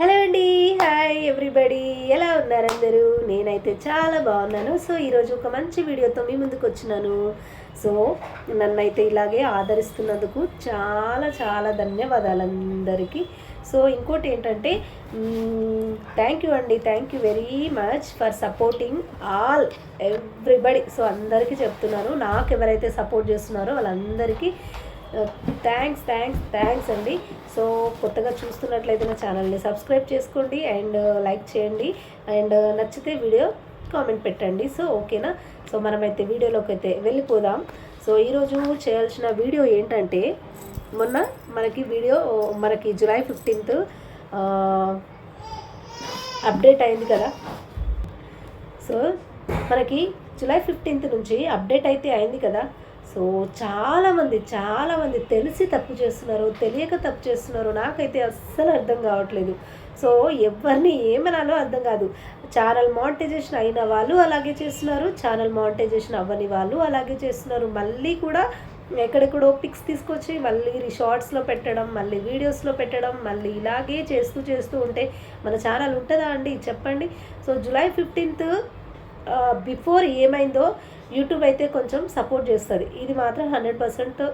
Hello అండి hi everybody. ఎలా ఉన్నారు అందరూ? నేనైతే చాలా బాగున్నాను. సో ఈరోజు ఒక మంచి వీడియోతో మీ ముందుకు వచ్చినాను. సో నన్నైతే ఇలాగే ఆదరిస్తున్నందుకు చాలా చాలా ధన్యవాదాలు అందరికీ. సో ఇంకోటి ఏంటంటే థ్యాంక్ యూ అండి. Thank you very much for supporting all everybody so అందరికీ చెప్తున్నాను. నాకు ఎవరైతే సపోర్ట్ చేస్తున్నారో వాళ్ళందరికీ థ్యాంక్స్ థ్యాంక్స్ థ్యాంక్స్ అండి. సో కొత్తగా చూస్తున్నట్లయితే నా ఛానల్ని సబ్స్క్రైబ్ చేసుకోండి అండ్ లైక్ uh, చేయండి. అండ్ uh, నచ్చితే వీడియో కామెంట్ పెట్టండి. సో ఓకేనా సో మనమైతే వీడియోలోకి అయితే వెళ్ళిపోదాం. సో ఈరోజు చేయాల్సిన వీడియో ఏంటంటే మొన్న మనకి వీడియో మనకి జూలై ఫిఫ్టీన్త్ అప్డేట్ అయింది కదా? సో మనకి జూలై ఫిఫ్టీన్త్ నుంచి అప్డేట్ అయితే అయింది కదా? సో చాలామంది చాలామంది తెలిసి తప్పు చేస్తున్నారు తెలియక తప్పు చేస్తున్నారు. నాకైతే అస్సలు అర్థం కావట్లేదు. సో ఎవరిని ఏమనాలో అర్థం కాదు. ఛానల్ మానిటైజేషన్ అయిన వాళ్ళు అలాగే చేస్తున్నారు. ఛానల్ మానిటైజేషన్ అవ్వని వాళ్ళు అలాగే చేస్తున్నారు. మళ్ళీ కూడా ఎక్కడెక్కడో పిక్స్ తీసుకొచ్చి మళ్ళీ షార్ట్స్లో పెట్టడం మళ్ళీ వీడియోస్లో పెట్టడం మళ్ళీ ఇలాగే చేస్తూ చేస్తూ ఉంటే మన ఛానల్ ఉంటుందా అండి? చెప్పండి. సో జూలై ఫిఫ్టీన్త్ బిఫోర్ ఏమైందో యూట్యూబ్ అయితే కొంచెం సపోర్ట్ చేస్తుంది. ఇది మాత్రం హండ్రెడ్ పర్సెంట్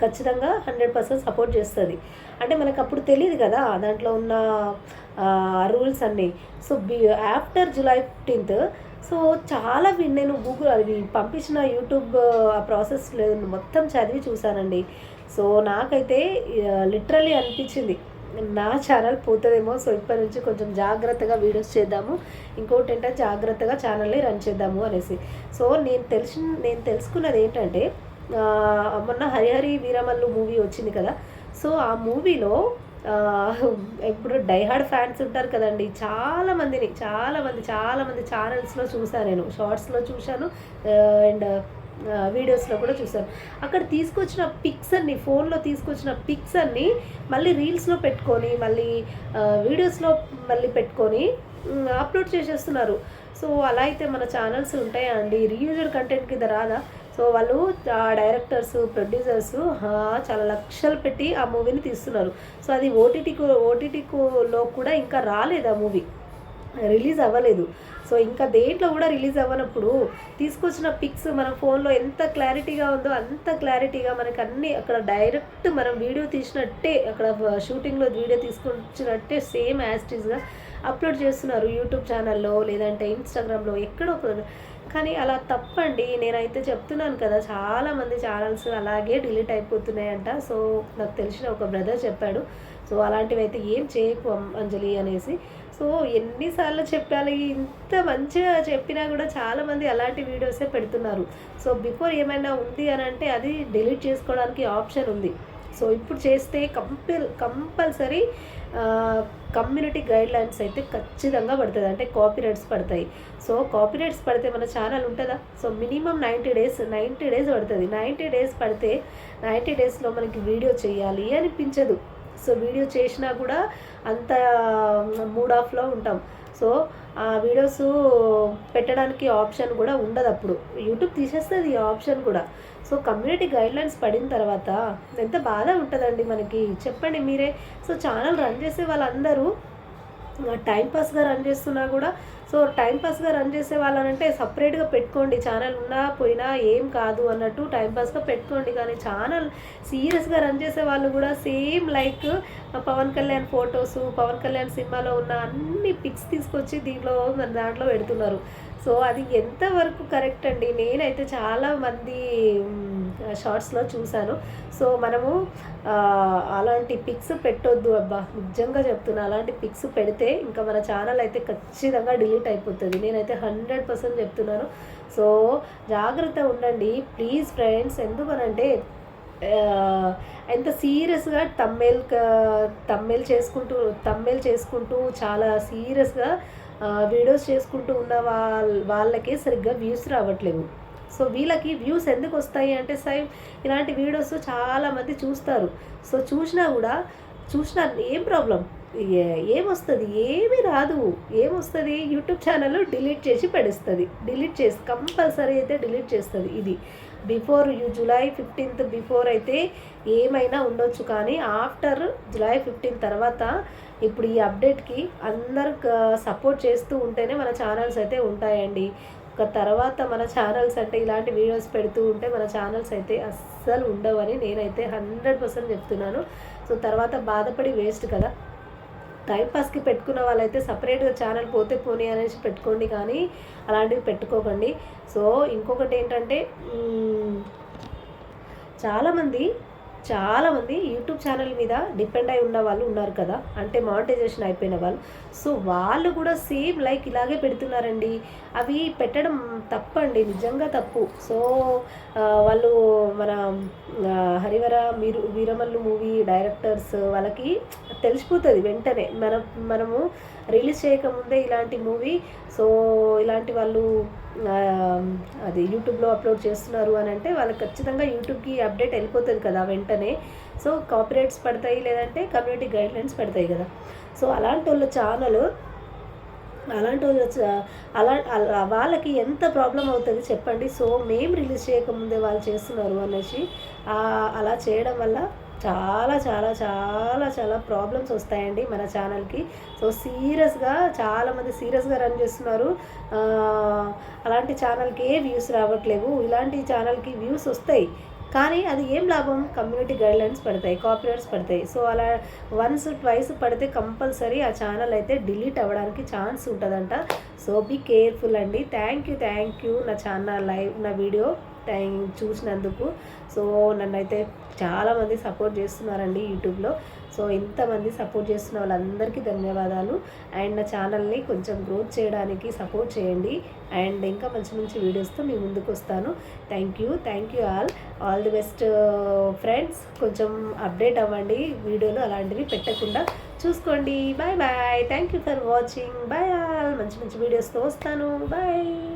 ఖచ్చితంగా హండ్రెడ్ పర్సెంట్ సపోర్ట్ చేస్తుంది. అంటే మనకు అప్పుడు తెలియదు కదా దాంట్లో ఉన్న రూల్స్ అన్నీ. So be after July fifteenth so చాలా వి- నేను గూగుల్ అవి పంపించిన యూట్యూబ్ ఆ ప్రాసెస్ మొత్తం చదివి చూశానండి. సో నాకైతే లిటరలీ అనిపించింది. నా ఛానల్ పోతుందేమో సో ఇప్పటి నుంచి కొంచెం జాగ్రత్తగా వీడియోస్ చేద్దాము. ఇంకోటి ఏంటంటే జాగ్రత్తగా ఛానల్ని రన్ చేద్దాము అనేసి. సో నేను తెలిసి నేను తెలుసుకున్నది ఏంటంటే మొన్న హరిహరి వీరమల్లు మూవీ వచ్చింది కదా. సో ఆ మూవీలో ఇప్పుడు డైహార్డ్ ఫ్యాన్స్ ఉంటారు కదండి. చాలా మందిని చాలామంది ఛానల్స్లో చూసాను నేను. షార్ట్స్లో చూశాను అండ్ వీడియోస్లో కూడా చూసాను అక్కడ తీసుకొచ్చిన పిక్స్ అన్ని ఫోన్లో తీసుకొచ్చిన పిక్స్ అన్ని మళ్ళీ రీల్స్లో పెట్టుకొని మళ్ళీ వీడియోస్లో మళ్ళీ పెట్టుకొని అప్లోడ్ చేసేస్తున్నారు. సో అలా అయితే మన ఛానల్స్ ఉంటాయా అండి? రీయూజర్ కంటెంట్ కింద రాదా? సో వాళ్ళు ఆ డైరెక్టర్స్ ప్రొడ్యూసర్స్ చాలా లక్షలు పెట్టి ఆ మూవీని తీస్తున్నారు. సో అది ఓటీటీకు ఓటీటీకులో కూడా ఇంకా రాలేదు ఆ మూవీ రిలీజ్ అవ్వలేదు. సో ఇంకా దేంట్లో కూడా రిలీజ్ అవ్వనప్పుడు తీసుకొచ్చిన పిక్స్ మన ఫోన్లో ఎంత క్లారిటీగా ఉందో అంత క్లారిటీగా మనకి అన్ని అక్కడ డైరెక్ట్ మనం వీడియో తీసినట్టే అక్కడ షూటింగ్లో వీడియో తీసుకొచ్చినట్టే సేమ్ యాస్టీస్గా అప్లోడ్ చేస్తున్నారు యూట్యూబ్ ఛానల్లో లేదంటే ఇన్స్టాగ్రామ్లో ఎక్కడో ఒక కానీ అలా తప్పండి. నేనైతే చెప్తున్నాను కదా చాలామంది ఛానల్స్ అలాగే డిలీట్ అయిపోతున్నాయంట. సో నాకు తెలిసిన ఒక బ్రదర్ చెప్పాడు. సో అలాంటివి అయితే ఏం చేయకు అంజలి అనేసి. సో ఎన్నిసార్లు చెప్పాలి ఇంత మంచిగా చెప్పినా కూడా చాలామంది అలాంటి వీడియోసే పెడుతున్నారు. సో బిఫోర్ ఏమైనా ఉంది అని అంటే అది డిలీట్ చేసుకోవడానికి ఆప్షన్ ఉంది. సో ఇప్పుడు చేస్తే compul compulsory community guidelines అయితే ఖచ్చితంగా పడుతుంది. అంటే కాపీరైట్స్ పడతాయి. సో కాపీరైట్స్ పడితే మన ఛానల్ ఉంటుందా? So minimum ninety days ninety days పడుతుంది. నైంటీ డేస్ పడితే నైంటీ డేస్లో మనకి వీడియో చేయాలి అనిపించదు. సో వీడియో చేసినా కూడా అంత మూడ్ ఆఫ్లో ఉంటాం. సో ఆ వీడియోస్ పెట్టడానికి ఆప్షన్ కూడా ఉండదు అప్పుడు. యూట్యూబ్ తీసేస్తుంది ఈ ఆప్షన్ కూడా. సో కమ్యూనిటీ గైడ్లైన్స్ పడిన తర్వాత ఎంత బాధ ఉంటుందండి మనకి. చెప్పండి మీరే. సో ఛానల్ రన్ చేసే వాళ్ళందరూ టైంపాస్గా రన్ చేస్తున్నా కూడా సో టైంపాస్గా రన్ చేసే వాళ్ళనంటే సపరేట్గా పెట్టుకోండి. ఛానల్ ఉన్నా పోయినా ఏం కాదు అన్నట్టు టైంపాస్గా పెట్టుకోండి. కానీ ఛానల్ సీరియస్గా రన్ చేసే వాళ్ళు కూడా same like Pawan Kalyan photos Pawan Kalyan సినిమాలో ఉన్న అన్ని పిక్స్ తీసుకొచ్చి దీంట్లో మన దాంట్లో పెడుతున్నారు. సో అది ఎంతవరకు కరెక్ట్ అండి? నేనైతే చాలా మంది షార్ట్స్లో చూశాను. సో మనము అలాంటి పిక్స్ పెట్టొద్దు అబ్బా. నిజంగా చెప్తున్నా అలాంటి పిక్స్ పెడితే ఇంకా మన ఛానల్ అయితే ఖచ్చితంగా డిలీట్ అయిపోతుంది. నేనైతే హండ్రెడ్ పర్సెంట్ చెప్తున్నాను. సో జాగ్రత్త ఉండండి. ప్లీజ్ ఫ్రెండ్స్ ఎందుకనంటే ఎంత సీరియస్గా తమ్మేల్ తమ్మేల్ చేసుకుంటూ తమ్మేల్ చేసుకుంటూ చాలా సీరియస్గా వీడియోస్ చేసుకుంటూ ఉన్న వాళ్ళ వాళ్ళకే సరిగ్గా వ్యూస్ రావట్లేవు. సో వీళ్ళకి వ్యూస్ ఎందుకు వస్తాయి అంటే సై ఇలాంటి వీడియోస్ చాలామంది చూస్తారు. సో చూసినా కూడా చూసినా ఏం ప్రాబ్లం ఏమొస్తుంది? ఏమీ రాదు. ఏమొస్తుంది? యూట్యూబ్ ఛానల్ డిలీట్ చేసి పడేస్తుంది. డిలీట్ చేసి కంపల్సరీ అయితే డిలీట్ చేస్తుంది ఇది. Before you July fifteenth before అయితే ఏమైనా ఉండొచ్చు కానీ ఆఫ్టర్ జులై ఫిఫ్టీన్ తర్వాత ఇప్పుడు ఈ అప్డేట్కి అందరు సపోర్ట్ చేస్తూ ఉంటేనే మన ఛానల్స్ అయితే ఉంటాయండి. ఒక తర్వాత మన ఛానల్స్ అంటే ఇలాంటి వీడియోస్ పెడుతూ ఉంటే మన ఛానల్స్ అయితే అస్సలు ఉండవని నేనైతే హండ్రెడ్ పర్సెంట్ చెప్తున్నాను. సో తర్వాత బాధపడి వేస్ట్ కదా. టైంపాస్కి పెట్టుకున్న వాళ్ళైతే సపరేట్గా ఛానల్ పోతే పోనీ అనేసి పెట్టుకోండి కానీ అలాంటివి పెట్టుకోకండి. సో ఇంకొకటి ఏంటంటే చాలామంది చాలామంది యూట్యూబ్ ఛానల్ మీద డిపెండ్ అయి ఉన్న వాళ్ళు ఉన్నారు కదా. అంటే మానిటైజేషన్ అయిపోయిన వాళ్ళు. సో వాళ్ళు కూడా సేమ్ లైక్ ఇలాగే పెడుతున్నారండి. అవి పెట్టడం తప్పండి. నిజంగా తప్పు. సో వాళ్ళు మన హరివర మీరు వీరమల్లు మూవీ డైరెక్టర్స్ వాళ్ళకి తెలిసిపోతుంది వెంటనే. మనం మనము రిలీజ్ చేయకముందే ఇలాంటి మూవీ. సో ఇలాంటి వాళ్ళు అది యూట్యూబ్లో అప్లోడ్ చేస్తున్నారు అని అంటే వాళ్ళకి ఖచ్చితంగా యూట్యూబ్కి అప్డేట్ వెళ్ళిపోతుంది కదా వెంటనే. సో కాపీరైట్స్ పడతాయి లేదంటే కమ్యూనిటీ గైడ్లైన్స్ పడతాయి కదా. సో అలాంటి వాళ్ళ ఛానల్ అలాంటి వాళ్ళు అలా వాళ్ళకి ఎంత ప్రాబ్లం అవుతుంది చెప్పండి. సో మేము రిలీజ్ చేయకముందే వాళ్ళు చేస్తున్నారు అనేసి అలా చేయడం వల్ల చాలా చాలా చాలా చాలా ప్రాబ్లమ్స్ వస్తాయండి మన ఛానల్కి సో సీరియస్గా చాలామంది సీరియస్గా రన్ చేస్తున్నారు. అలాంటి ఛానల్కి ఏ వ్యూస్ రావట్లేవు. ఇలాంటి ఛానల్కి వ్యూస్ వస్తాయి. కానీ అది ఏం లాభం? కమ్యూనిటీ గైడ్లైన్స్ పడతాయి కాపీరైట్స్ పడతాయి. సో అలా వన్స్ ట్వైస్ పడితే కంపల్సరీ ఆ ఛానల్ అయితే డిలీట్ అవ్వడానికి ఛాన్స్ ఉంటుందంట. సో బీ కేర్ఫుల్ అండి. థ్యాంక్ యూ థ్యాంక్ యూ నా ఛానల్ లైవ్ నా వీడియో థ్యాంక్ చూసినందుకు. సో నన్నైతే చాలామంది సపోర్ట్ చేస్తున్నారండి యూట్యూబ్లో సో ఇంతమంది సపోర్ట్ చేస్తున్న వాళ్ళందరికీ ధన్యవాదాలు. అండ్ నా ఛానల్ని కొంచెం గ్రోత్ చేయడానికి సపోర్ట్ చేయండి. అండ్ ఇంకా మంచి మంచి వీడియోస్తో మీ ముందుకు వస్తాను. Thank you thank you all all the best friends కొంచెం అప్డేట్ అవ్వండి. వీడియోలు అలాంటివి పెట్టకుండా చూసుకోండి. Bye bye thank you for watching bye all మంచి మంచి వీడియోస్తో వస్తాను. బాయ్